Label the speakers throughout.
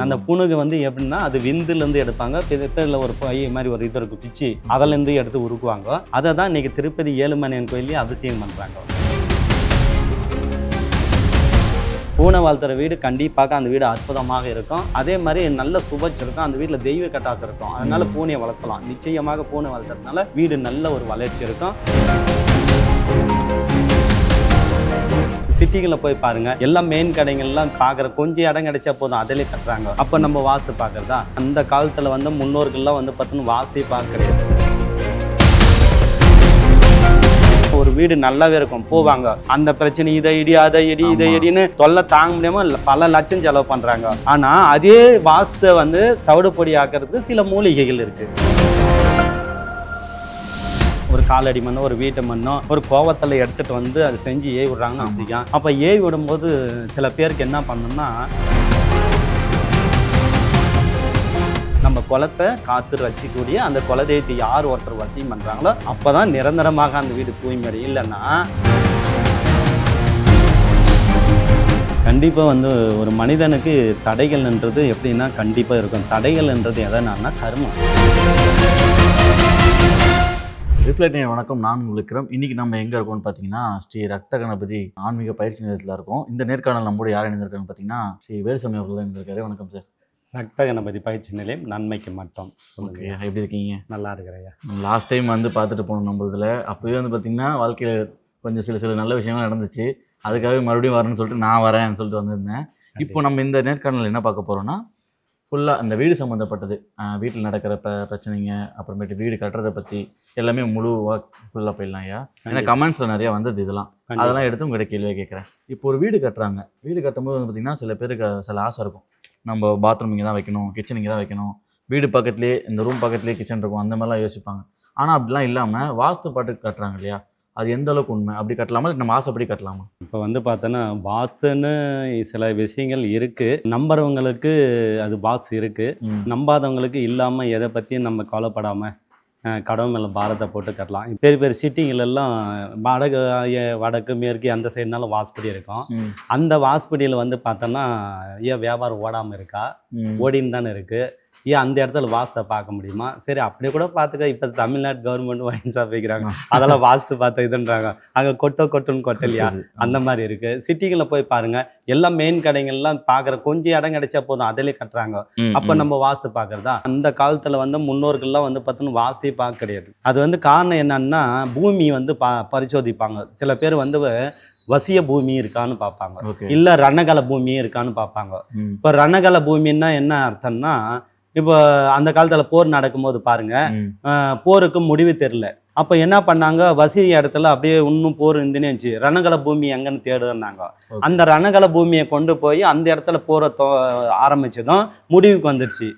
Speaker 1: அந்த புணுகு வந்து எப்படின்னா அது விந்துலேருந்து எடுப்பாங்க. பித்தத்தில் ஒரு பை மாதிரி ஒரு இது இருக்கும் பிச்சு. அதிலேருந்து எடுத்து உருக்குவாங்க. அதை தான் இன்னைக்கு திருப்பதி ஏழுமலையன் கோயிலே அபிஷேகம் பண்ணுறாங்க பூனை வளர்த்துற வீடு கண்டிப்பாக அந்த வீடு அற்புதமாக இருக்கும். அதே மாதிரி நல்ல சுபச் இருக்கும். அந்த வீட்டில் தெய்வ கட்டாசம் இருக்கும். அதனால பூனையை வளர்த்தலாம் நிச்சயமாக பூனை வளர்த்துறதுனால வீடு நல்ல ஒரு வளர்ச்சி இருக்கும். சிட்டிகளில் போய் பாருங்க. எல்லாம் மெயின் கடைகள்லாம் பார்க்குற கொஞ்சம் இடம் கிடைச்சா போதும் அதிலே கட்டுறாங்க. அப்போ நம்ம வாஸ்து பார்க்குறதா அந்த காலத்தில் வந்து முன்னோர்கள்லாம் வந்து பார்த்தோன்னா வாஸ்தே பார்க்க கிடையாது ஒரு வீடு நல்லாவே இருக்கும் போவாங்க. அந்த பிரச்சனை இதை இடி அதை இடி இதை. இடின்னு தொல்லை தாங்க முடியாம பல லட்சம் செலவு பண்றாங்க. ஆனா அதே வாஸ்தை வந்து தவிடுபொடி ஆக்கிறதுக்கு சில மூலிகைகள் இருக்கு. ஒரு காலடி மண்ணோ ஒரு வீட்டு மண்ணோ ஒரு கோவத்தில் எடுத்துட்டு வந்து அதை செஞ்சு ஏவி விடுறாங்கன்னு
Speaker 2: ஆமா.
Speaker 1: வச்சுக்கோங்க அப்போ ஏவி விடும்போது சில பேருக்கு என்ன பண்ணணும்னா நம்ம குலத்தை காத்து வச்சுக்கூடிய அந்த குலதெய்வத்தை யார் ஒருத்தர் வசியம் பண்ணுறாங்களோ அப்போ தான் நிரந்தரமாக அந்த வீடு தூய்மை இல்லைன்னா கண்டிப்பாக வந்து ஒரு மனிதனுக்கு தடைகள்ன்றது எப்படின்னா கண்டிப்பாக இருக்கும். தடைகள்ன்றது எதனால்னா கர்மம்.
Speaker 2: ரிஃப்ளெக்ட் வணக்கம். நான் விக்ரம். இன்னைக்கு நம்ம எங்கே இருக்கோம்னு பார்த்தீங்கன்னா ஸ்ரீ ரக்த கணபதி ஆன்மீக பயிற்சி நிலையத்தில் இருக்கோம். இந்த நேர்காணல் நம்மோட யார் இணைந்திருக்கான்னு பார்த்தீங்கன்னா ஸ்ரீ வேலுசாமி அவர்கள் தான் இருந்திருக்காரு வணக்கம் சார்
Speaker 1: ரத்த கணபதி பயிற்சி நிலையம் நன்மைக்கு மட்டும்
Speaker 2: ஓகே
Speaker 1: சொல்லுங்க
Speaker 2: எப்படி இருக்கீங்க?
Speaker 1: நல்லா இருக்கிறையா
Speaker 2: லாஸ்ட் டைம் வந்து பார்த்துட்டு போனோம் நம்ம இதில் அப்போவே வந்து பார்த்தீங்கன்னா வாழ்க்கையில் கொஞ்சம் சில சில நல்ல விஷயங்கள் நடந்துச்சு. அதுக்காகவே மறுபடியும் வரேன்னு சொல்லிட்டு நான் வரேன்னு சொல்லிட்டு வந்திருந்தேன். இப்போ நம்ம இந்த நேர்காணல் என்ன பார்க்க போகிறோம்னா ஃபுல்லாக அந்த வீடு சம்மந்தப்பட்டது வீட்டில் நடக்கிற ப பிரச்சனைங்க அப்புறமேட்டு வீடு கட்டுறதை பற்றி எல்லாமே முழுவாக ஃபுல்லாக போயிடலாம் ஐயா. ஏன்னா கமெண்ட்ஸில் நிறையா வந்தது இதெல்லாம். அதெல்லாம் எடுத்து உங்கள்கிட்ட கேள்வியாக கேட்குறேன். இப்போ ஒரு வீடு கட்டுறாங்க. வீடு கட்டும்போது வந்து பார்த்திங்கன்னா சில பேருக்கு சில ஆசை இருக்கும். நம்ம பாத்ரூம் இங்கே தான் வைக்கணும் கிச்சன் இங்கே தான் வைக்கணும். வீடு பக்கத்துலேயே இந்த ரூம் பக்கத்துலேயே கிச்சன் இருக்கும். அந்த மாதிரிலாம் யோசிப்பாங்க. ஆனால் அப்படிலாம் இல்லாமல் வாஸ்து பாட்டுக்கு கட்டுறாங்க இல்லையா? அது எந்த அளவுக்கு உண்மை? அப்படி கட்டலாமா? நம்ம ஆசைப்படி கட்டலாமா?
Speaker 1: இப்போ வந்து பார்த்தோன்னா வாஸ்துன்னு சில விஷயங்கள் இருக்குது நம்புறவங்களுக்கு அது வாஸ்து இருக்குது. நம்பாதவங்களுக்கு இல்லாமல் எதை பற்றியும் நம்ம கவலைப்படாமல் கடவுள் மேலே பாரத்தை போட்டு கட்டலாம். பெரிய பெரிய சிட்டிங்களெல்லாம் வடக்கு வடக்கு மேற்கு அந்த சைடுனாலும் வாஸ்படி இருக்கும். அந்த வாஸ்படியில் வந்து பார்த்தோன்னா ஏன் வியாபாரம் ஓடாமல் இருக்கா. ஓடின்னு தானே இருக்குது ஏன் அந்த இடத்துல வாஸ்தை பார்க்க முடியுமா? சரி அப்படியே கூட பார்த்துக்க. இப்போ தமிழ்நாடு கவர்மெண்ட் வைன் ஷாப் வைக்கிறாங்க. அதெல்லாம் வாஸ்து பார்த்து இதுன்றாங்க. அங்கே கொட்டோ கொட்டுன்னு கொட்டலையா? அந்த மாதிரி இருக்குது சிட்டிகளில் போய் பாருங்க. எல்லாம் மெயின் கடைகள்லாம் பார்க்குற கொஞ்சம் இடம் கிடைச்சா போதும். அதிலே கட்டுறாங்க. அப்போ. நம்ம வாஸ்து பார்க்குறதா? அந்த காலத்தில் வந்து முன்னோர்கள்லாம் வந்து பார்த்தோன்னா வாஸ்தே பார்க்க கிடையாது. அது வந்து காரணம் என்னன்னா பூமி வந்து பா பரிசோதிப்பாங்க. சில பேர் வந்து வசிய பூமி இருக்கான்னு பார்ப்பாங்க. இல்லை ரணகல பூமி இருக்கான்னு பார்ப்பாங்க. இப்போ ரணகல பூமின்னா என்ன அர்த்தம்னா இப்போ அந்த காலத்தில் போர் நடக்கும்போது பாருங்க போருக்கு முடிவு தெரில அப்போ என்ன பண்ணாங்க வசி இடத்துல அப்படியே இன்னும் போர் இருந்துன்னு இருந்துச்சு ரணகல பூமி எங்கன்னு தேடுனாங்க. அந்த ரணகல பூமியை கொண்டு போய் அந்த இடத்துல போரை தொ ஆரம்பிச்சதும் முடிவுக்கு வந்துடுச்சு.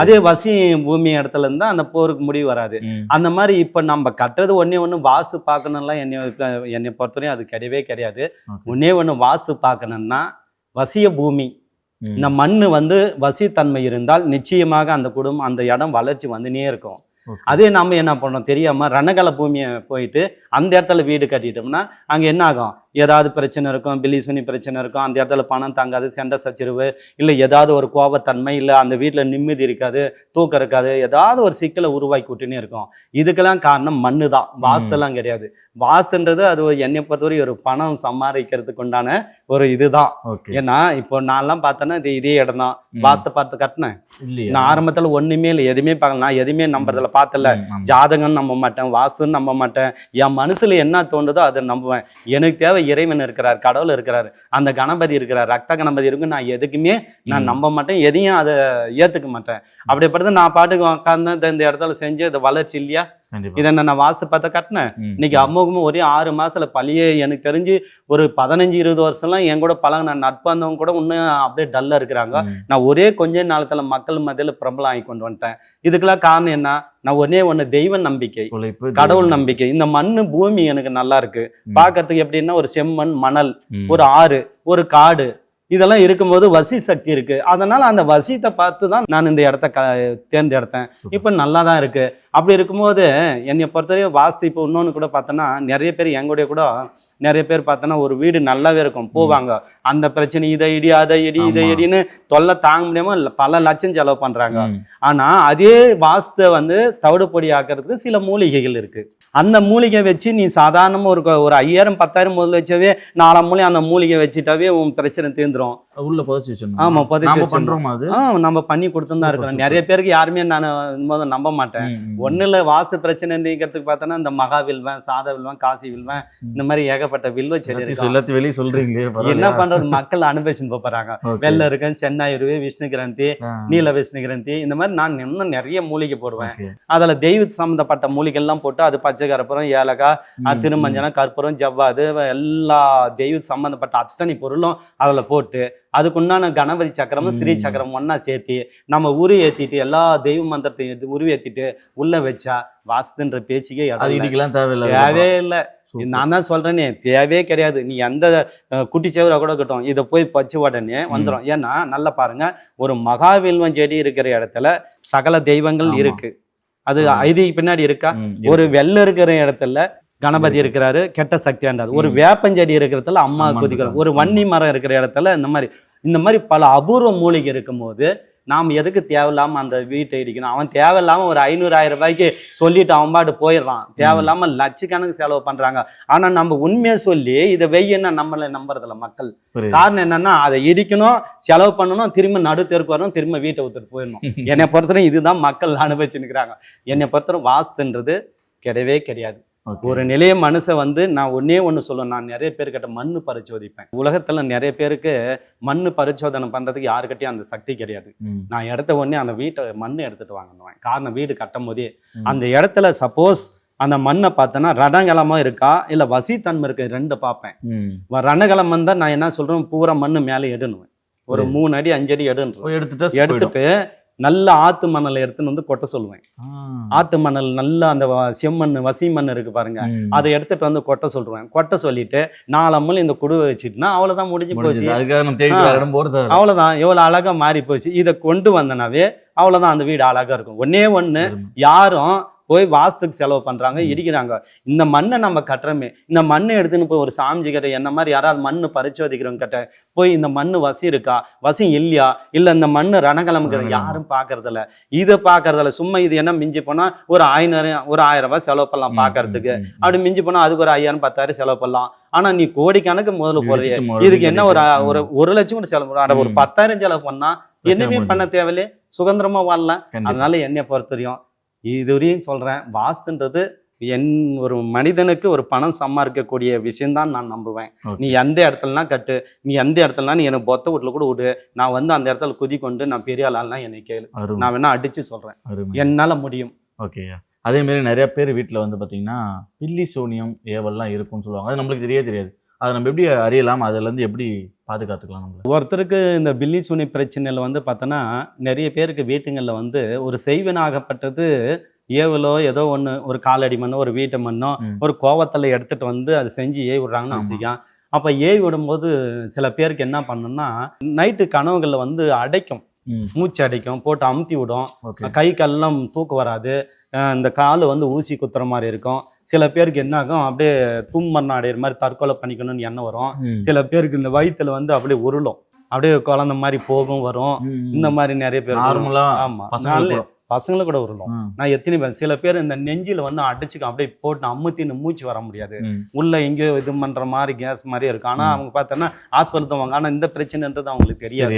Speaker 1: அதே வசி பூமி இடத்துல இருந்தால் அந்த போருக்கு முடிவு வராது. அந்த மாதிரி இப்போ நம்ம கட்டுறது ஒன்றே ஒன்று வாஸ்து பார்க்கணும்லாம் என்னை என்னை பொறுத்தவரையும் அது கிடையவே கிடையாது. ஒன்றே ஒன்று வாஸ்து பார்க்கணும்னா வசிய பூமி. இந்த மண் வந்து வசித்தன்மை இருந்தால் நிச்சயமாக அந்த குடும்பம் அந்த இடம் வளர்ச்சி வந்துனே இருக்கும். அதே நாம என்ன பண்ணோம்? தெரியாம ரணகல பூமியை போயிட்டு அந்த இடத்துல வீடு கட்டிட்டோம்னா அங்க என்ன ஆகும்? ஏதாவது பிரச்சனை இருக்கும் பில்லி சுனி பிரச்சனை இருக்கும் அந்த இடத்துல பணம் தாங்காது சண்டை சச்சரவு இல்லை ஏதாவது ஒரு கோபத்தன்மை இல்லை அந்த வீட்டில் நிம்மதி இருக்காது தூக்கம் இருக்காது ஏதாவது ஒரு சிக்கலை உருவாக்கி விட்டுனே இருக்கும். இதுக்கெல்லாம் காரணம் மண்ணு தான் வாஸ்துலாம் கிடையாது. வாஸ்துன்றது அது என்னை பொறுத்தவரை ஒரு பணம் சம்பாதிக்கிறதுக்கு உண்டான ஒரு இதுதான். ஏன்னா இப்போ நான்லாம் பார்த்தேன்னா இது இதே இடம் தான். வாஸ்து பார்த்து கட்டினேன். நான் ஆரம்பத்தில் ஒண்ணுமே இல்லை எதுவுமே பார்க்கல. நான் எதுவுமே நம்புறதில்ல பார்த்தல. ஜாதகம் நம்ப மாட்டேன் வாஸ்துன்னு நம்ப மாட்டேன். என் மனசுல என்ன தோணுதோ அதை நம்புவேன். எனக்கு தேவை இறைவன் இருக்கிறார் கடவுள் இருக்கிறார் அந்த கணபதி இருக்கிறார் ரத்த கணபதி இருக்கு நான் எதுக்குமே நான். நம்ப மாட்டேன் எதையும் அதை ஏத்துக்க மாட்டேன் அப்படிப்பட்டது நான் பாட்டுக்கு உட்காந்து இந்த இடத்துல செஞ்சு இது வளர்ச்சி இல்லையா இதை நான் வாஸ்து பார்த்து கட்டினேன். இன்னைக்கு அம்மோகமும் ஒரே ஆறு மாசத்துல பழிய எனக்கு தெரிஞ்சு ஒரு பதினஞ்சு இருபது வருஷம்லாம் என் கூட பழகின நட்பாந்தவங்க கூட இன்னும் அப்படியே டல்லா இருக்கிறாங்க. நான் ஒரே கொஞ்ச நாளத்துல மக்கள் மத்தியில பிரபலம் ஆகி கொண்டு வந்துட்டேன் இதுக்கெல்லாம் காரணம் என்ன நான் ஒரே ஒண்ணு தெய்வ நம்பிக்கை கடவுள். நம்பிக்கை இந்த மண்ணு பூமி எனக்கு நல்லா இருக்கு
Speaker 2: ம்.
Speaker 1: பார்க்கறதுக்கு எப்படின்னா ஒரு செம்மண் மணல். ஒரு ஆறு ஒரு காடு இதெல்லாம் இருக்கும்போது வசி சக்தி இருக்கு. அதனால அந்த வசியத்தை பார்த்து தான் நான் இந்த இடத்த க தேர்ந்தெடுத்தேன். இப்போ நல்லா தான் இருக்கு. அப்படி இருக்கும்போது என்னை பொறுத்தவரையும் வாஸ்து இப்போ இன்னொன்று கூட பார்த்தோன்னா நிறைய பேர் எங்களுடைய கூட நிறைய பேர் பார்த்தோன்னா ஒரு வீடு நல்லாவே இருக்கும். போவாங்க. அந்த பிரச்சனை இதை இடி அதை இடி இதை. இடின்னு தொல்லை தாங்க முடியாம பல லட்சம் செலவு பண்றாங்க. ஆனா அதே வாஸ்தை வந்து தவிடு பொடி ஆக்கிறதுக்கு சில மூலிகைகள் இருக்கு. அந்த மூலிகை வச்சு நீ சாதாரணமா ஒரு ஒரு ஐயாயிரம் பத்தாயிரம் முதல்ல வச்சவே நாலாம் மூலிகை அந்த மூலிகை வச்சுட்டாவே உன் பிரச்சனை தீர்ந்துரும்.
Speaker 2: உள்ள புதைச்சு வச்சிருந்தோம்
Speaker 1: ஆமா புதைச்சு வச்சிடணும்.
Speaker 2: பண்றோமா அது
Speaker 1: ஆ நம்ம பண்ணி கொடுத்துன்னு தான் இருக்கிறோம். நிறைய பேருக்கு யாருமே நான் முதல்ல நம்ப மாட்டேன். ஒன்றும் இல்லை வாஸ்து பிரச்சனை நீங்கிறதுக்கு பார்த்தோன்னா இந்த மகா வில்வன் சாத வில்வன் காசி வில்வன். இந்த மாதிரி ஏகப்பட்ட வில்வ செடி
Speaker 2: எல்லாத்தையும் வெளியே சொல்றீங்களே
Speaker 1: என்ன? பண்றது மக்கள் அனுபவிச்சுன்னு போறாங்க. வெள்ளை இருக்கு சென்னாயுருவி விஷ்ணு கிரந்தி நீல விஷ்ணு கிரந்தி இந்த மாதிரி நான் இன்னும் நிறைய மூலிகை போடுவேன். அதுல தெய்வ சம்பந்தப்பட்ட மூலிகைலாம் போட்டு அது பச்சை கற்பூரம் ஏலக்காய் திருமஞ்சனம் கற்பூரம் ஜவ்வாது எல்லா தெய்வ சம்பந்தப்பட்ட அத்தனை பொருளும் அதுல போட்டு அதுக்குண்டான கணபதி சக்கரமும் ஸ்ரீ. சக்கரம் ஒண்ணா சேர்த்தி நம்ம உரு ஏத்திட்டு எல்லா தெய்வ மந்திரத்தையும் எடுத்து உரு ஏத்திட்டு உள்ள வச்சா வாஸ்துன்ற பேச்சுக்கே.
Speaker 2: இடிக்கலாம் தேவையில்லை
Speaker 1: தேவையே இல்லை. நான் தான் சொல்றேனே தேவையே கிடையாது நீ எந்த குட்டி சேவரை கூட இருக்கட்டும் இதை போய் பச்சை உடனே வந்துடும் ஏன்னா நல்லா பாருங்க ஒரு மகாவில்வம் செடி இருக்கிற இடத்துல சகல தெய்வங்கள். இருக்கு அது. ஐதி பின்னாடி இருக்கா ஒரு. வெள்ளை இருக்கிற இடத்துல கணபதி இருக்கிறாரு கெட்ட சக்தியாண்டாது ஒரு
Speaker 2: ம்.
Speaker 1: வேப்பஞ்செடி இருக்கிற இடத்துல அம்மா
Speaker 2: இருக்காங்க.
Speaker 1: ஒரு வன்னி மரம் இருக்கிற இடத்துல இந்த மாதிரி இந்த மாதிரி பல அபூர்வ மூலிகை இருக்கும்போது நாம் எதுக்கு தேவையில்லாம அந்த வீட்டை இடிக்கணும்? அவன் தேவையில்லாம ஒரு ஐநூறு ஆயிரம் ரூபாய்க்கு சொல்லிட்டு அவன் பாட்டு போயிடுறான். தேவையில்லாம லட்சக்கணக்கு செலவு பண்றாங்க. ஆனா நம்ம உண்மையை சொல்லி இதை வெய்யன்னா நம்மள நம்புறதில்ல மக்கள். காரணம் என்னன்னா அதை இடிக்கணும் செலவு பண்ணணும் திரும்ப நடு தெருக்கு வரணும் திரும்ப வீட்டை விட்டுட்டு போயிடணும். என்னை பொறுத்தவரை இதுதான் மக்கள் அனுபவிச்சுன்னுக்குறாங்க என்னை பொறுத்தவரை வாஸ்துன்றது கிடையவே கிடையாது. ஒரு நிலைய மனுஷன் வந்து நான் ஒன்னே ஒன்று சொல்லுவேன். நான் நிறைய பேர்கிட்ட மண்ணு பரிசோதிப்பேன். உலகத்துல நிறைய பேருக்கு மண்ணு பரிசோதனை பண்றதுக்கு யாருக்கிட்டையும் அந்த சக்தி கிடையாது. நான் எடுத்த உடனே அந்த வீட்டை மண் எடுத்துட்டு வாங்கினேன் காரணம் வீடு கட்டும் போதே.
Speaker 2: அந்த
Speaker 1: இடத்துல சப்போஸ் அந்த மண்ணை பார்த்தேன்னா ரணகலமா இருக்கா? இல்ல வசித்தன்மை இருக்கு ரெண்டு பார்ப்பேன். ரணகலம் வந்தா நான் என்ன சொல்றேன்? பூரா மண்ணு மேலே எடுணுவேன் ஒரு. மூணு அடி அஞ்சு அடி எடுன்றேன்
Speaker 2: போய் எடுத்துட்டா.
Speaker 1: எடுத்துட்டு நல்ல ஆத்து மணலை எடுத்துன்னு வந்து கொட்ட சொல்லுவேன். ஆத்து மணல் நல்லா அந்த செம்மண் வசி மண் இருக்கு பாருங்க. அதை எடுத்துட்டு வந்து கொட்ட சொல்றேன் கொட்ட சொல்லிட்டு நாலு அம்மல் இந்த குடுவை வச்சுட்டுனா அவ்வளவுதான் முடிஞ்சு போச்சு. அவ்வளவுதான். எவ்வளவு அழகா மாறி போச்சு இதை கொண்டு வந்தனாவே அவ்வளவுதான் அந்த வீடு அழகா இருக்கும். ஒன்னே ஒண்ணு
Speaker 2: அருமை.
Speaker 1: யாரும் போய் வாஸ்துக்கு செலவு பண்றாங்க
Speaker 2: ம்.
Speaker 1: இடிக்கிறாங்க இந்த மண்ணை நம்ம கட்டுறோமே இந்த மண்ணை எடுத்துன்னு போய் ஒரு சாமிஜி கிட்ட என்ன மாதிரி யாராவது மண்ணு பரிச்சோதிக்கிறவங்க கிட்ட போய் இந்த மண்ணு வசி இருக்கா வசி இல்லையா இல்ல இந்த மண்ணு ரணகலமுக்கு
Speaker 2: ரணகலம்.
Speaker 1: யாரும் பாக்குறதில்ல இதை பாக்குறதில்ல சும்மா இது என்ன மிஞ்சி போனா ஒரு ஐநூறு ஒரு ஆயிரம் ரூபாய் செலவு பண்ணலாம்
Speaker 2: ம்.
Speaker 1: அப்படி மிஞ்சி போனா அதுக்கு ஒரு ஐயாயிரம் பத்தாயிரம் செலவு பண்ணலாம் ஆனா நீ கோடிக்கணக்கு முதல்ல
Speaker 2: மறுபடியும்
Speaker 1: இதுக்கு என்ன ஒரு. ஒரு லட்சம் கூட செலவு பண்ணலாம். ஆனா ஒரு. பத்தாயிரம் செலவு பண்ணா
Speaker 2: பிரச்சனை
Speaker 1: என்னவே
Speaker 2: முடிஞ்சது.
Speaker 1: பண்ண தேவையில்லை சுதந்திரமா வாழலாம். அதனால என்னை பொறுத்தவரையும் இதுவரையும் சொல்றேன் வாஸ்துன்றது என் ஒரு மனிதனுக்கு ஒரு பணம் சம்பாதிக்கக்கூடிய விஷயம்தான் நான் நம்புவேன். நீ எந்த இடத்துலனா கட்டு நீ எந்த இடத்துலனா நீ எனக்கு பொத்த வீட்டுல கூட விடு நான் வந்து அந்த இடத்துல குதி கொண்டு நான் பெரிய ஆளாலாம் என்னை கேளு. நான் வேணா அடிச்சு சொல்றேன்.
Speaker 2: அருமை.
Speaker 1: என்னால முடியும்.
Speaker 2: ஓகேயா அதே மாதிரி நிறைய பேர் வீட்டில் வந்து பார்த்தீங்கன்னா பில்லி சோனியம் ஏவல்லாம் இருக்கும்னு சொல்லுவாங்க. அது நம்மளுக்கு தெரியவே தெரியாது. அதை நம்ம எப்படி அறியலாம்? அதுலேருந்து எப்படி பாதுகாத்துக்கலாம் நம்மள
Speaker 1: ஒருத்தருக்கு இந்த பில்லி சுனி பிரச்சனையில் வந்து பார்த்தோன்னா நிறைய பேருக்கு வீட்டுங்களில் வந்து ஒரு செய்வனாகப்பட்டது ஏவலோ ஏதோ ஒன்று ஒரு காலடி மண்ணோ ஒரு வீட்டு மண்ணோ. ஒரு கோவத்தில் எடுத்துட்டு வந்து அது செஞ்சு ஏவி விடுறாங்கன்னு
Speaker 2: ஆமா.
Speaker 1: வச்சுக்கோங்க அப்போ ஏவி விடும்போது சில பேருக்கு என்ன பண்ணுன்னா நைட்டு கனவுகளில் வந்து அடைக்கும் மூச்சு அடைக்கும் போட்டு அமுத்தி விடும். கை கால்லாம் தூக்கம் வராது. இந்த கால் வந்து ஊசி குத்துற மாதிரி இருக்கும். சில பேருக்கு என்ன ஆகும் அப்படியே தும்மண்ணா அடையிற மாதிரி தற்கொலை பண்ணிக்கணும்னு எண்ணம் வரும். சில பேருக்கு இந்த வயித்துல வந்து அப்படியே உருளும். அப்படியே குழந்த மாதிரி போகும் வரும். இந்த மாதிரி நிறைய பேர்.
Speaker 2: நார்மலா
Speaker 1: ஆமா.
Speaker 2: பசங்களுக்கு
Speaker 1: கூட உருளும். நான் எத்தனை பேர் சில பேர் இந்த நெஞ்சில வந்து அடிச்சுக்கும் அப்படியே போட்டு அமுத்தின்னு மூச்சு வர முடியாது. உள்ள எங்கேயோ இது பண்ற மாதிரி கேஸ் மாதிரி இருக்கும். ஆனா. அவங்க பார்த்தோன்னா ஹாஸ்பிட்டல் தான் ஆனா இந்த பிரச்சனைன்றது அவங்களுக்கு தெரியாது.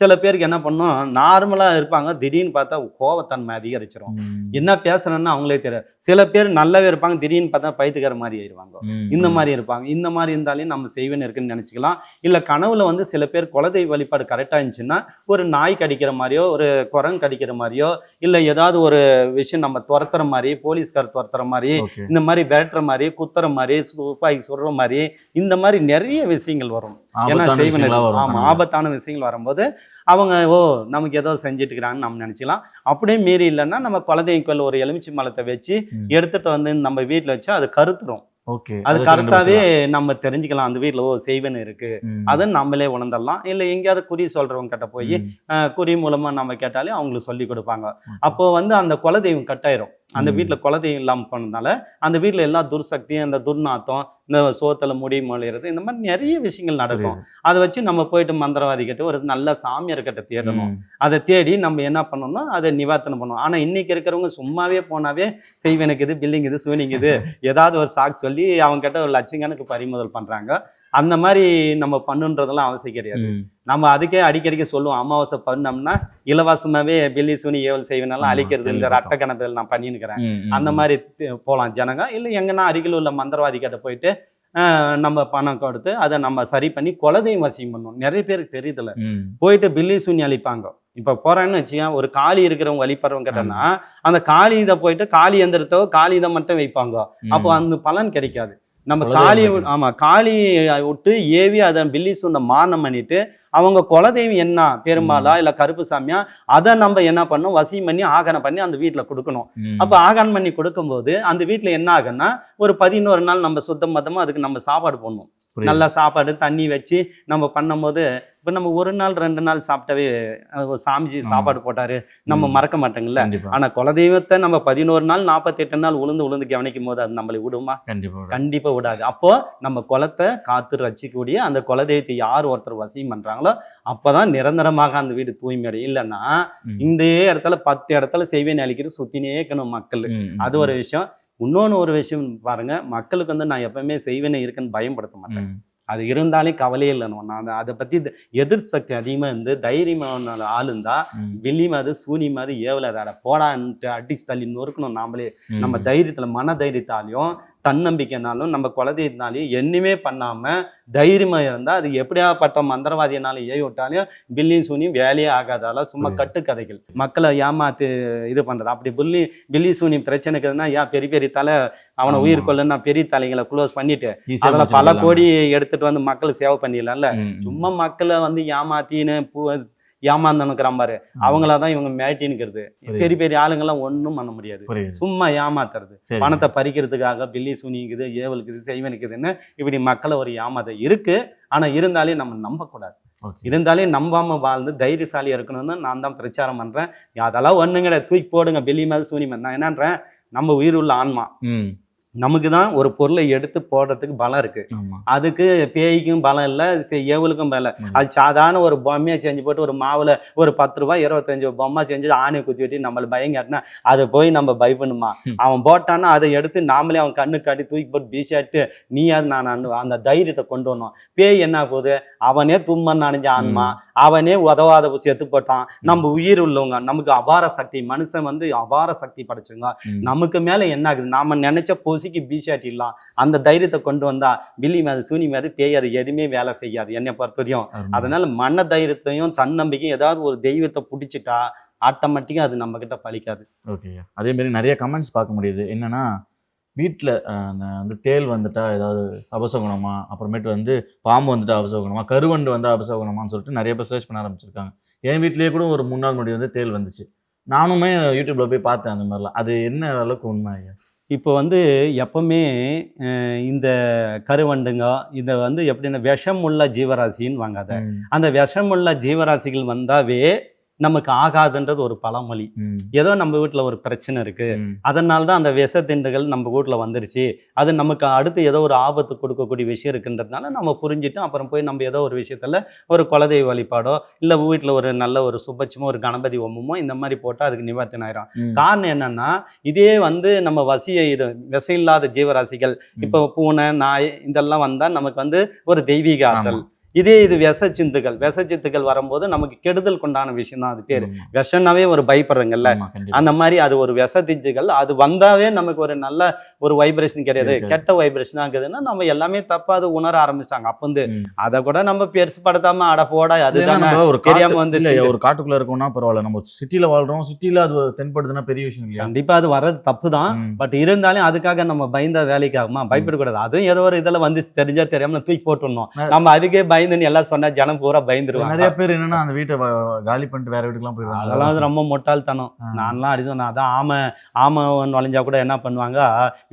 Speaker 1: சில பேருக்கு என்ன பண்ணும் நார்மலா இருப்பாங்க. திடீர்னு பார்த்தா கோவத்தன்மை அதிகரிச்சிரும்.
Speaker 2: ம்.
Speaker 1: என்ன பேசுறேன்னு அவங்களே தெரியாது. சில பேர் நல்லாவே இருப்பாங்க திடீர்னு பார்த்தா பைத்துக்கார மாதிரி ஆயிடுவாங்க இந்த. மாதிரி இருப்பாங்க. இந்த மாதிரி இருந்தாலே நம்ம செய்வன் இருக்குன்னு நினச்சிக்கலாம். இல்லை கனவுல வந்து சில பேர் குலதெய்வ வழிபாடு கரெக்டாக இருந்துச்சுன்னா ஒரு நாய் கடிக்கிற மாதிரியோ ஒரு குரங்கு கடிக்கிற மாதிரியோ இல்லை ஏதாவது ஒரு விஷயம் நம்ம துரத்துற மாதிரி போலீஸ்கார் துரத்துற மாதிரி இந்த மாதிரி விரட்டுற மாதிரி குத்துற மாதிரி துப்பாக்கி சுடுற மாதிரி இந்த மாதிரி நிறைய விஷயங்கள் வரும். ஏன்னா செய்வன்
Speaker 2: விஷயங்களா வரும்.
Speaker 1: ஆமா
Speaker 2: கனவுல.
Speaker 1: ஆபத்தான விஷயங்கள் வரும்போது அவங்க ஓ நமக்கு ஏதோ செஞ்சுட்டு இருக்கிறாங்கன்னு நம்ம நினைச்சுக்கலாம். அப்படியே மீறி இல்லைன்னா நம்ம குலதெய்வம் கோயில் ஒரு எலுமிச்சை மலத்தை வச்சு. எடுத்துட்டு வந்து நம்ம வீட்டில் வச்சு அது கருத்துரும்.
Speaker 2: ஓகே.
Speaker 1: அது
Speaker 2: கண்டுபிடிச்சிடலாம்.
Speaker 1: நம்ம தெரிஞ்சுக்கலாம். அந்த வீட்ல ஓ செய்வன் இருக்கு. அதை நம்மளே உணர்ந்துடலாம். இல்ல எங்கேயாவது குறி சொல்றவங்க கிட்ட போய் குறி மூலமா நம்ம கேட்டாலே அவங்களுக்கு சொல்லி கொடுப்பாங்க. அப்போ வந்து அந்த குலதெய்வம் கட்டாயிரும். அந்த. வீட்டுல குலதெய்வம் இல்லாம போனதுனால அந்த வீட்டுல எல்லா துர்சக்தியும் இந்த துர்நாத்தம் இந்த சோத்துல முடி மொழிறது இந்த மாதிரி நிறைய விஷயங்கள் நடக்கும். அதை வச்சு நம்ம போயிட்டு மந்திரவாதி கிட்ட ஒரு நல்ல சாமியார் கிட்ட தேடணும். அதை தேடி நம்ம என்ன பண்ணணும்னா அதை நிவாரணம் பண்ணணும் ஆனா இன்னைக்கு இருக்கிறவங்க சும்மாவே போனாவே செய்வனுக்கு இது பில்லிங் இது சூனிங் இது ஏதாவது ஒரு சாக்கு சொல்லி அவங்க கிட்ட ஒரு லட்சக்கணக்கு பறிமுதல் பண்றாங்க அந்த மாதிரி நம்ம பண்ணுன்றதெல்லாம் அவசியம் கிடையாது. நம்ம அதுக்கே அடிக்கடிக்கு சொல்லுவோம் அமாவாசை பண்ணோம்னா இலவசமாவே பில்லி சூனி ஏவல் செய்வனால
Speaker 2: ஆமா,
Speaker 1: அழிக்கிறது இந்த. ரத்த கணப்பில் நான்
Speaker 2: ம்,
Speaker 1: அந்த. மாதிரி போலாம் ஜனங்க இல்லை எங்கன்னா அருகில் உள்ள மந்திரவாதி கிட்ட போயிட்டு நம்ம பணம் கொடுத்து அதை நம்ம சரி பண்ணி குலதையும் வசியம் பண்ணணும் நிறைய பேருக்கு தெரியுதுல. போயிட்டு பில்லி சூனி அழிப்பாங்க இப்ப போறான்னு வச்சுக்கேன் ஒரு காளி இருக்கிறவங்க வழிபடுறவங்க கிட்டனா அந்த காளி இதை போயிட்டு காளி எந்திரத்தோ காளி இதை மட்டும் வைப்பாங்க. அப்போ அந்த பலன் கிடைக்காது நம்ம காளி. ஆமா காளி விட்டு ஏவி அதை பில்லி சூனை மானம் பண்ணிட்டு அவங்க குலதெய்வம் என்ன பெருமாளா இல்ல கருப்பு சாமியா அதை நம்ம என்ன பண்ணணும் வசியம் பண்ணி ஆகனம் பண்ணி அந்த வீட்டுல கொடுக்கணும். அப்ப ஆகனம் பண்ணி கொடுக்கும்போது அந்த வீட்டுல என்ன ஆகும்னா ஒரு பதினோரு நாள் நம்ம சுத்த மதமா அதுக்கு நம்ம சாப்பாடு போடணும். நல்லா சாப்பாடு தண்ணி வச்சு நம்ம பண்ணும்போது இப்போ நம்ம ஒரு நாள் ரெண்டு நாள் சாப்பிட்டவே சாமிஜி. சாப்பாடு போட்டாரு நம்ம. மறக்க மாட்டோங்கல்ல
Speaker 2: கண்டிப்பா
Speaker 1: ஆனா குலதெய்வத்தை நம்ம பதினோரு நாள் நாற்பத்தெட்டு நாள் உளுந்து உளுந்து கவனிக்கும் போது அது நம்மளை விடுமா
Speaker 2: கண்டிப்பா விடாது.
Speaker 1: கண்டிப்பா விடாது அப்போ நம்ம குலத்தை காத்து ரசிக்கக்கூடிய அந்த குலதெய்வத்தை யார் ஒருத்தர் வசியம் பண்றாங்களோ அப்பதான் நிரந்தரமாக அந்த வீடு தூய்மை அடையும் இல்லைன்னா. இந்த இடத்துல பத்து இடத்துல செய்வேன் அழிக்கிறது சுத்தினே இருக்கணும் மக்கள் அது ஒரு விஷயம் இன்னொன்னு ஒரு விஷயம் பாருங்க மக்களுக்கு வந்து நான் எப்பவுமே செய்வேனே இருக்குன்னு பயன்படுத்த மாட்டேன். அது இருந்தாலே கவலையே இல்லைன்னு நான் அதை பத்தி த- எதிர்ப்பு சக்தி அதிகமா இருந்து தைரியமான ஆள் இருந்தா
Speaker 2: ம்.
Speaker 1: வில்லி மாதிரி சூனி மாதிரி ஏவல அதை போடான்ட்டு அடிச்சு தள்ளி நொறுக்கணும் நாமளே. நம்ம தைரியத்துல மன தைரியத்தாலையும் தன்னம்பிக்கைனாலும் நம்ம குலதெய்வத்தினாலையும் என்னுமே பண்ணாம தைரியமா இருந்தா அது எப்படியாப்பட்ட மந்திரவாதியினாலும் ஏவி விட்டாலையும் பில்லி சூனி வேலையே ஆகாதால சும்மா. கட்டுக்கதைகள் மக்களை ஏமாத்து இது பண்றது அப்படி பில்லி பில்லி சூனி பிரச்சனைக்குதுன்னா ஏன் பெரிய பெரிய தலை அவனை. உயிர் கொள்ளுன்னா பெரிய தலைங்களை க்ளோஸ் பண்ணிட்டு அதுல பல. கோடி எடுத்துட்டு வந்து மக்கள் சேவை பண்ணிடலாம்ல. சும்மா மக்களை வந்து ஏமாத்தின்னு பூ ஏமாந்தனுக்குறான் பாரு. அவங்களாதான் இவங்க மிரட்டினுக்கிறது
Speaker 2: புரியுது.
Speaker 1: பெரிய பெரிய ஆளுங்கெல்லாம் ஒண்ணும் பண்ண முடியாது. சும்மா ஏமாத்துறது. பணத்தை பறிக்கிறதுக்காக பில்லி சுனிக்குது ஏவலுக்குது செய்வனுக்குதுன்னு இப்படி மக்களை ஒரு ஏமாத இருக்கு. ஆனா இருந்தாலே நம்ம நம்பக்கூடாது. இருந்தாலே நம்பாம வாழ்ந்து தைரியசாலியா இருக்கணும்னு நான் தான் பிரச்சாரம் பண்றேன். அதெல்லாம் ஒண்ணுங்கட தூக்கி போடுங்க பில்லி மாதிரி சூனி மாதிரி நான் என்னன்றேன்? நம்ம உயிர் உள்ள ஆன்மா நமக்கு தான் ஒரு பொருளை எடுத்து போடுறதுக்கு பலம் இருக்கு. அதுக்கு பேய்க்கும் பலம் இல்லை ஏவலுக்கும் பலம். அது சாதாரண ஒரு பொம்மையை செஞ்சு போட்டு ஒரு மாவுல ஒரு பத்து ரூபாய் இருபத்தஞ்சு பொம்மை செஞ்சு ஆணையை குத்தி வெட்டி நம்மளை பயங்காட்டினா அதை போய் நம்ம பயப்படணுமா. அவன் போட்டான்னா அதை எடுத்து நாமளே அவன் கண்ணு காட்டி தூக்கி போட்டு பீசாட்டு நீ யார் நான் அந்த தைரியத்தை கொண்டு வரணும். பேய் என்ன போகுது அவனே தும்மன் அணிஞ்ச ஆன்மா. அவனே உதவாத செத்து போட்டான். நம்ம உயிர் உள்ளவங்க நமக்கு அபார சக்தி மனுஷன் வந்து அபார சக்தி படைச்சவங்க. நமக்கு மேல என்ன ஆகுது? நாம நினைச்ச பொசிக்கு பீசாட்டிடலாம் அந்த தைரியத்தை கொண்டு வந்தா பில்லி மேது சூனி மேது பேய் அது எதுவுமே வேலை செய்யாது என்னை பொறுத்தவரையும்.
Speaker 2: அருமை.
Speaker 1: அதனால மன தைரியத்தையும் தன்னம்பிக்கையும் ஏதாவது ஒரு தெய்வத்தை பிடிச்சிட்டா ஆட்டோமேட்டிக்கா அது நம்ம கிட்ட பலிக்காது
Speaker 2: ஓகே அதே மாதிரி நிறைய கமெண்ட்ஸ் பார்க்க முடியுது. என்னன்னா வீட்டில் வந்து தேள் வந்துட்டா ஏதாவது அபசகுணமா அப்புறமேட்டு வந்து பாம்பு வந்துட்டா அபசகுணமா கருவண்டு வந்தா அபசகுணமான்னு சொல்லிட்டு நிறைய பேர் சர்ச் பண்ண ஆரம்பிச்சிருக்காங்க. என் வீட்லயே கூட ஒரு மூணு நாள் முன்னாடி வந்து தேள் வந்துச்சு. நானுமே யூடியூப்ல போய் பார்த்தேன் அந்த மாதிரிலாம். அது என்ன அளவுக்கு உண்மை ஐயா?
Speaker 1: இப்போ வந்து எப்பவுமே இந்த கருவண்டுங்க இதை வந்து எப்படின்னா விஷமுள்ள ஜீவராசின்னு வாங்காத. அந்த விஷமுள்ள ஜீவராசிகள் வந்தாவே நமக்கு ஆகாதுன்றது ஒரு பழமொழி. ஏதோ நம்ம வீட்டில் ஒரு பிரச்சனை இருக்கு. அதனால தான் அந்த விஷத்திண்டுகள் நம்ம வீட்டில் வந்துருச்சு. அது நமக்கு அடுத்து ஏதோ ஒரு ஆபத்து கொடுக்கக்கூடிய விஷயம் இருக்குன்றதுனால நம்ம புரிஞ்சுட்டு அப்புறம் போய் நம்ம ஏதோ ஒரு விஷயத்துல ஒரு குலதெய்வ வழிபாடோ இல்லை வீட்டில் ஒரு நல்ல ஒரு சுபட்சமோ ஒரு கணபதி ஹோமமோ இந்த மாதிரி போட்டால் அதுக்கு நிவர்த்தனை ஆயிரும். காரணம் என்னன்னா இதே வந்து நம்ம வசிய இது விஷம் இல்லாத ஜீவராசிகள் இப்போ பூனை நாய் இதெல்லாம் வந்தா நமக்கு வந்து ஒரு தெய்வீக ஆற்றல். இதே இது விஷச்சிந்துகள். விஷச்சித்துகள் வரும்போது நமக்கு கெடுதல் கொண்டான விஷயம் தான் அது பேர். விஷம்னாவே ஒரு பயப்படுறங்கல்ல. அந்த மாதிரி அது ஒரு விஷத்திஞ்சுகள் அது வந்தாவே நமக்கு ஒரு நல்ல ஒரு வைப்ரேஷன் கிடையாது. கெட்ட வைப்ரேஷன் ஆகுதுன்னா நம்ம எல்லாமே தப்பா அது உணர ஆரம்பிச்சிட்டாங்க. அப்ப வந்து. அதை கூட நம்ம பெருசுப்படுத்தாம அட போடா அதுதானே
Speaker 2: ஒரு
Speaker 1: தெரியாம.
Speaker 2: இல்ல, ஒரு காட்டுக்குள்ள இருக்கோம்னா பரவாயில்ல. நம்ம சிட்டில வாழ்றோம் சிட்டில அது தென்படுதுன்னா பெரிய விஷயம் இல்லையா?
Speaker 1: கண்டிப்பா அது வர்றது தப்பு தான் பட் இருந்தாலும் அதுக்காக நம்ம பயந்த வேலைக்கு ஆகுமா? பயப்படக்கூடாது. அதுவும் ஏதோ ஒரு இதுல வந்து தெரிஞ்சா தெரியாம தூக்கி போட்டுடணும். நம்ம அதுக்கே பயந்து பயந்துன்னு எல்லாம் சொன்னா ஜனம் பூரா பயந்துருவாங்க.
Speaker 2: நிறைய பேர் என்னன்னா அந்த வீட்டை காலி பண்ணிட்டு வேற வீட்டுக்குலாம் போயிடுவாங்க
Speaker 1: அதெல்லாம் வந்து ரொம்ப முட்டாள்தனம். நான்லாம் அடி சொன்னேன் அதான் ஆமை ஆமை நுழைஞ்சா கூட என்ன பண்ணுவாங்க?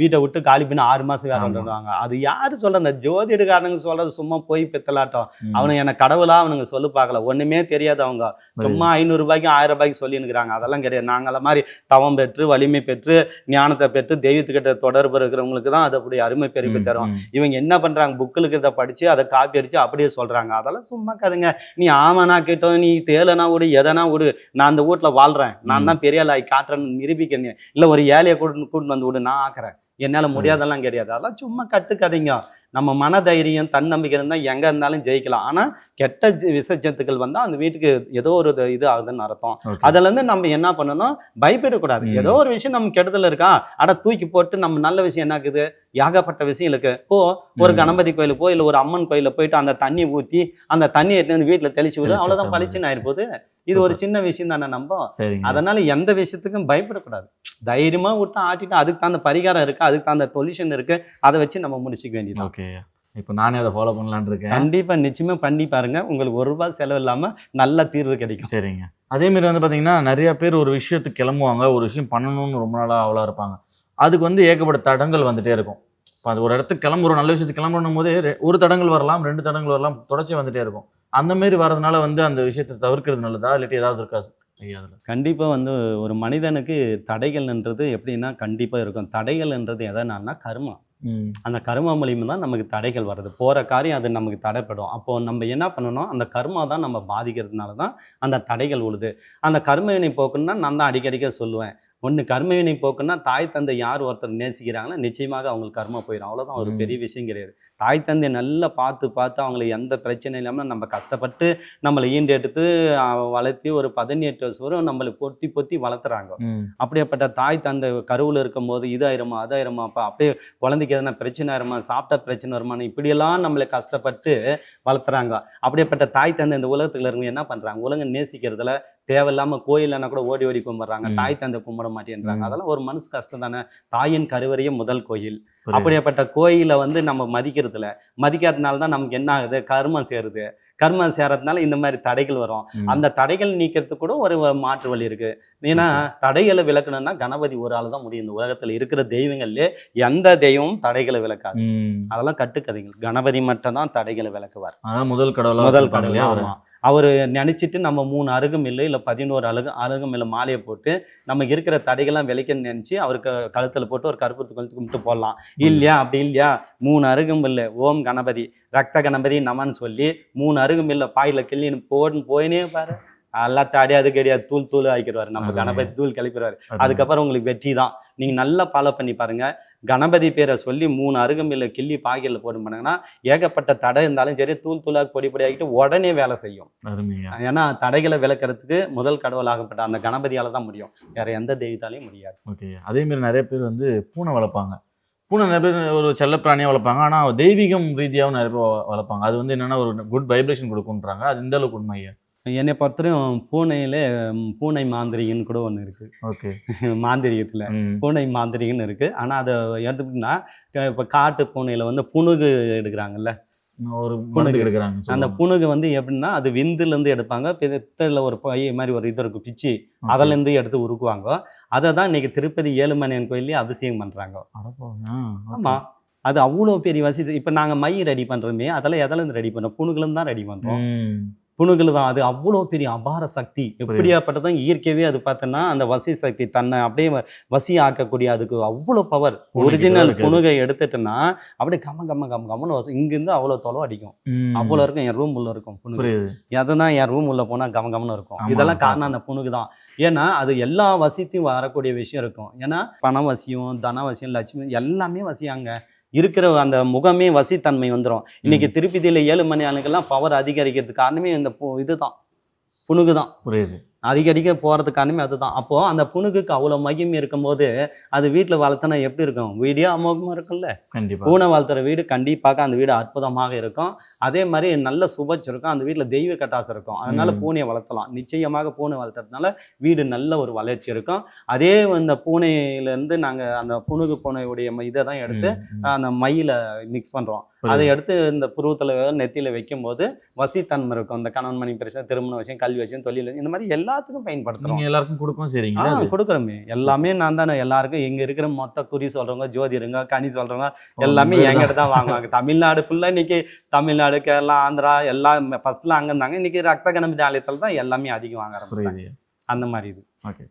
Speaker 1: வீட்டை விட்டு காலி பண்ணி ஆறு மாசம் வேற
Speaker 2: ஆமா.
Speaker 1: வந்துடுவாங்க அது யாரு சொல்ற அந்த ஜோதிடக்காரனுங்க சொல்றது சும்மா போய் பித்தலாட்டம். அவனுங்க என்ன கடவுளா அவனுங்க சொல்லு பார்க்கல. ஒண்ணுமே தெரியாது அவங்க. சும்மா ஐநூறு ரூபாய்க்கு ஆயிரம் ரூபாய்க்கு சொல்லினுக்கிறாங்க அதெல்லாம் கிடையாது. நாங்கள மாதிரி தவம் பெற்று வலிமை பெற்று ஞானத்தை பெற்று தெய்வத்துக்கிட்ட தொடர்பு இருக்கிறவங்களுக்கு தான் அது அப்படி அருமை பெருமை தரும். இவங்க என்ன பண்றாங்க? புக்கில் இருக்கிறத படிச்சு அதை காப்பி அடிச்சு அப்படியே சொல்றாங்க. அதெல்லாம் சும்மா கதுங்க. நீ ஆமனா கேட்டோம் நீ தேலனா விடு எதனா விடு நான் அந்த வீட்ல வாழ்றேன். நான் தான் பெரிய ஆளாய் காட்டுறேன்னு நிரூபிக்கிறேன். இல்ல ஒரு ஏழையை கூட்டு கூட்டு வந்து விடு நான் ஆக்குறேன். என்னால முடியாதெல்லாம் கிடையாது. அதெல்லாம் சும்மா கட்டுக்கதைங்க. நம்ம மனதைரியம் தன்னம்பிக்கை இருந்தால் எங்க இருந்தாலும் ஜெயிக்கலாம். ஆனா கெட்ட ஜ- விசஜந்துக்கள் வந்தா அந்த வீட்டுக்கு ஏதோ ஒரு இது- ஆகுதுன்னு அர்த்தம்.
Speaker 2: Okay.
Speaker 1: அதுல இருந்து நம்ம என்ன பண்ணணும்? பயப்படக்கூடாது. ஏதோ ஒரு விஷயம் நம்ம கெடுதல் இருக்கா? அட தூக்கி போட்டு நம்ம நல்ல விஷயம் என்ன இருக்குது ஏகப்பட்ட விஷயம் இருக்கு. இப்போ ஒரு. கணபதி கோயிலுக்கு போய் இல்ல ஒரு அம்மன் கோயில போயிட்டு அந்த தண்ணி ஊத்தி அந்த தண்ணி எடுத்து வந்து வீட்டுல தெளிச்சு விடு.
Speaker 2: தெளிச்சு
Speaker 1: அவ்வளவுதான்
Speaker 2: விட்டா
Speaker 1: பளிச்சுன்னு ஆயிருப்போது இது ஒரு சின்ன விஷயம் தானே நம்ம அதனால எந்த விஷயத்துக்கும் பயப்படக்கூடாது. தைரியமா விட்டு ஆட்டிட்டு அதுக்கு தகுந்த பரிகாரம் இருக்கு அதுக்கு தகுந்த சொல்யூஷன் இருக்கு. அதை வச்சு நம்ம முடிச்சுக்க வேண்டியது
Speaker 2: ஓகே இப்போ நானே அதை ஃபாலோ பண்ணலான்னு இருக்கேன்.
Speaker 1: கண்டிப்பா நிச்சயமா பண்ணி பாருங்க. உங்களுக்கு ஒரு ரூபாய் செலவு இல்லாம நல்ல தீர்வு கிடைக்கும்.
Speaker 2: சரிங்க. அதே மாதிரி வந்து பார்த்தீங்கன்னா நிறைய பேர் ஒரு விஷயத்துக்கு கிளம்புவாங்க ஒரு விஷயம் பண்ணணும்னு ரொம்ப நாளாக அவ்வளோ இருப்பாங்க. அதுக்கு வந்து ஏகப்பட்ட தடங்கள் வந்துட்டே இருக்கும். இப்போ அது ஒரு இடத்துக்கு கிளம்புறோம் நல்ல விஷயத்துக்கு கிளம்பணும் போதே ஒரு தடங்கள் வரலாம் ரெண்டு தடங்கள் வரலாம் தொடர்ச்சி வந்துட்டே இருக்கும். அந்த மாதிரி வரதுனால வந்து அந்த விஷயத்தை தவிர்க்கிறது நல்லதா இல்லாட்டி ஏதாவது இருக்கா? ஐயா அதில்.
Speaker 1: கண்டிப்பா வந்து ஒரு மனிதனுக்கு தடைகள்ன்றது எப்படின்னா கண்டிப்பா இருக்கும். தடைகள்ன்றது எதனால்னா கர்மா.
Speaker 2: ம்
Speaker 1: அந்த கர்மா மூலியமாக தான் நமக்கு தடைகள் வருது. போகிற காரியம் அது நமக்கு தடைப்படும். அப்போது நம்ம என்ன பண்ணணும்? அந்த கர்மா தான் நம்ம பாதிக்கிறதுனால தான் அந்த தடைகள் உழுது. அந்த கர்மவினை போக்குன்னா நான் தான் அடிக்கடிக்க சொல்லுவேன். ஒன்று கர்மவினை போக்குன்னா தாய் தந்தை யார் ஒருத்தர் நேசிக்கிறாங்களோ நிச்சயமாக அவங்களுக்கு கர்மா போயிடும் அவ்வளோதான் ஒரு. பெரிய விஷயம் கிடையாது. தாய் தந்தை நல்லா பார்த்து பார்த்து அவங்களை எந்த பிரச்சனை இல்லாமல் நம்ம கஷ்டப்பட்டு நம்மளை ஈண்டெடுத்து வளர்த்தி ஒரு பதினெட்டு வருஷம் வரை நம்மளை பொத்தி பொத்தி வளர்த்துறாங்க. அப்படியேப்பட்ட தாய் தந்தை கருவில் இருக்கும்போது இதாயிருமா அதாயிருமாப்பா அப்படியே குழந்தைக்கு எதனா பிரச்சனை ஆயிருமா சாப்பிட்ட பிரச்சனை வருமானு இப்படியெல்லாம் நம்மளை கஷ்டப்பட்டு வளர்த்துறாங்க. அப்படியேப்பட்ட தாய் தந்தை இந்த உலகத்துல இருக்கவங்க என்ன பண்றாங்க? உலகம் நேசிக்கிறதுல தேவையில்லாம கோயிலன்னா கூட ஓடி ஓடி கும்பிடுறாங்க. தாய் தந்தை கும்பிட மாட்டேன்றாங்க. அதெல்லாம் ஒரு மனசு கஷ்டம் தானே. தாயின் கருவறையே முதல் கோயில். அப்படியேப்பட்ட கோயிலை வந்து நம்ம மதிக்கிறதுல மதிக்காதனால தான் நமக்கு என்ன ஆகுது? கர்மம் சேருது. கர்மம் சேரதுனால இந்த மாதிரி தடைகள் வரும். அந்த தடைகள் நீக்கிறதுக்கு கூட ஒரு மாற்று வழி இருக்கு. ஏன்னா தடைகளை விளக்கணும்னா கணபதி ஒரு ஆள் தான் முடியும். இந்த உலகத்துல இருக்கிற தெய்வங்கள்லயே எந்த தெய்வமும் தடைகளை விளக்காது. அதெல்லாம் கட்டுக்கதைகள். கணபதி மட்டும் தான் தடைகளை விளக்குவார்.
Speaker 2: முதல் கடவுளா
Speaker 1: முதல் கடவுள்.
Speaker 2: இல்லையா அவர்
Speaker 1: நினச்சிட்டு நம்ம மூணு அருகும் இல்லை இல்லை பதினோரு அழுகு இல்லை மாலையை போட்டு நமக்கு இருக்கிற தடைகள்லாம் விளைக்கன்னு நினச்சி அவருக்கு கழுத்தில் போட்டு ஒரு கருப்பு கழுத்து கும்பிட்டு போடலாம். இல்லையா அப்படி இல்லையா? மூணு அருகமில்லை ஓம் கணபதி ரக்த கணபதி நமன்னு சொல்லி மூணு அருகமில்லை பாயில கிள்ளின்னு போடுன்னு போயினே பாரு. எல்லாம் தாடி அது கிடையாது தூள் தூள் ஆக்கிடுவாரு நம்ம. கணபதி தூள் கிளப்பிடுவாரு
Speaker 2: அது-
Speaker 1: அதுக்கப்புறம் உங்களுக்கு வெற்றி தான். நீங்க நல்லா ஃபாலோ பண்ணி பாருங்க. கணபதி பேரை சொல்லி மூணு அருகமில்லை கிள்ளி பாகையில் போட்டு பண்ணாங்கன்னா ஏகப்பட்ட தடை இருந்தாலும் சரி தூள் தூளாக பொடி பொடி ஆகிட்டு உடனே வேலை செய்யும். ஏன்னா தடைகளை விளக்குறதுக்கு முதல் கடவுளாகப்பட்ட அந்த கணபதியால தான் முடியும். வேற எந்த தெய்வத்தாலையும் முடியாது.
Speaker 2: ஓகே அதே மாதிரி நிறைய பேர் வந்து பூனை வளர்ப்பாங்க. பூனை நிறைய பேர் ஒரு செல்லப்பிராணியாக வளர்ப்பாங்க. ஆனால் தெய்வீகம் ரீதியாகவும் நிறைய பேர் வளர்ப்பாங்க. அது வந்து என்னன்னா ஒரு குட் வைப்ரேஷன் கொடுக்குன்றாங்க அது இந்த அளவுக்கு உண்மையா
Speaker 1: என்னை பொறுத்தவரையும் பூனையில பூனை மாந்திரிகன்னு கூட ஒன்று இருக்கு.
Speaker 2: ஓகே.
Speaker 1: மாந்திரிகத்துல. பூனை மாந்திரிகன்னு இருக்கு. ஆனா அதை எடுத்துக்கிட்டோம்னா இப்ப காட்டு பூனையில வந்து புணுகு எடுக்கிறாங்கல்ல?
Speaker 2: ஒரு மருந்து எடுக்கிறாங்க
Speaker 1: அந்த. புணுகு வந்து எப்படின்னா அது விந்துல இருந்து எடுப்பாங்க. பித்தல ஒரு பை மாதிரி ஒரு இது இருக்கும் பிச்சு.
Speaker 2: Okay.
Speaker 1: அதுல இருந்து எடுத்து உருக்குவாங்க. அதை தான் இன்னைக்கு திருப்பதி ஏழுமலையான் கோயிலே அபிஷேகம் பண்றாங்க.
Speaker 2: அடப்பாவி. ஆ, okay.
Speaker 1: ஆமா. அது அவ்வளோ பெரிய வசி இப்போ நாங்க மை ரெடி பண்றோமே அதெல்லாம் எதுல இருந்து ரெடி பண்றோம்? புணுகுல தான் ரெடி பண்றோம்.
Speaker 2: ம்
Speaker 1: புணுகுல தான். அது அவ்வளோ பெரிய அபார சக்தி. எப்படியாப்பட்டதும் இயற்கையாவே அது பார்த்தோன்னா அந்த வசி சக்தி தன்னை அப்படியே வசி ஆக்கக்கூடிய அதுக்கு அவ்வளோ பவர் ஒரிஜினல். புணுகை எடுத்துட்டோன்னா அப்படியே கம்ம கம்ம கம்ம கம்மன்னு வரும். இங்கிருந்து அவ்வளோ தொலை அடிக்கும். அவ்வளோ இருக்கும் என் ரூம் உள்ள இருக்கும் புணுகு. எதனா என் ரூம் உள்ள போனா கம கமன்னு இருக்கும். இதெல்லாம் காரணம். அந்த புணுகு தான். ஏன்னா அது எல்லா வசியத்தையும் வரக்கூடிய விஷயம் இருக்கும். ஏன்னா பண வசியம் தன வசியம் லட்சுமி எல்லாமே வசியாங்க. இருக்கிற அந்த முகமே வசித்தன்மை வந்துடும் இன்னைக்கு திருப்பதியில ஏழு மணி ஆளுக்கெல்லாம் பவர் அதிகரிக்கிறதுக்கு காரணமே இந்த பு- இதுதான். புணுகு தான்
Speaker 2: புரியுது.
Speaker 1: அதிகரிக்க போகிறதுக்கு காரணமே அதுதான். அப்போ அந்த புணுகுக்கு அவ்வளோ மகிமை இருக்கும்போது அது வீட்டில் வளர்த்தனா எப்படி இருக்கும்? வீடியோ அமோகமாக இருக்கும்ல?
Speaker 2: கண்டிப்பா.
Speaker 1: பூனை வளர்த்துற வீடு கண்டிப்பாக அந்த வீடு அற்புதமாக இருக்கும். அதே மாதிரி நல்ல சுபச்சு இருக்கும். அந்த வீட்டில் தெய்வ கட்டாசம் இருக்கும். அதனால. பூனையை வளர்த்தலாம். நிச்சயமாக பூனை வளர்த்துறதுனால வீடு நல்ல ஒரு வளர்ச்சி இருக்கும். அதே இந்த பூனையிலேருந்து நாங்கள் அந்த புணுகு பூனையுடைய இதை தான் எடுத்து. அந்த மையில மிக்ஸ் பண்ணுறோம் அதை எடுத்து இந்த புருவத்தில் நெத்தியில் வைக்கும்போது வசித்தன்மை இருக்கும். இந்த கணவன் மணி பிரச்சனை திருமண விஷயம் கல்வி விஷயம் தொழில் இந்த மாதிரி எல்லாத்துக்கும் பயன்படுத்துறோம்.
Speaker 2: எல்லாருக்கும் சரிங்களா அது?
Speaker 1: கொடுக்குறோமே. எல்லாமே நான் தானே. எல்லாருக்கும் இங்க இருக்கிற மொத்த குறி சொல்றவங்க ஜோதிருங்க கனி சொல்றவங்க
Speaker 2: ஓ,
Speaker 1: எல்லாமே
Speaker 2: உங்க
Speaker 1: என்கிட்ட தான் வாங்குவாங்க. தமிழ்நாடு ஃபுல்லா இன்னைக்கு தமிழ்நாடு கேரளா ஆந்திரா எல்லாம் ஃபர்ஸ்ட்ல அங்க இருந்தாங்க இன்னைக்கு ரத்த கணபதி ஆலயத்துல தான் எல்லாமே அதிகம் வாங்க ஆரம்பிச்சாங்க
Speaker 2: புரியுது.
Speaker 1: அந்த மாதிரி இது.
Speaker 2: ஓகே.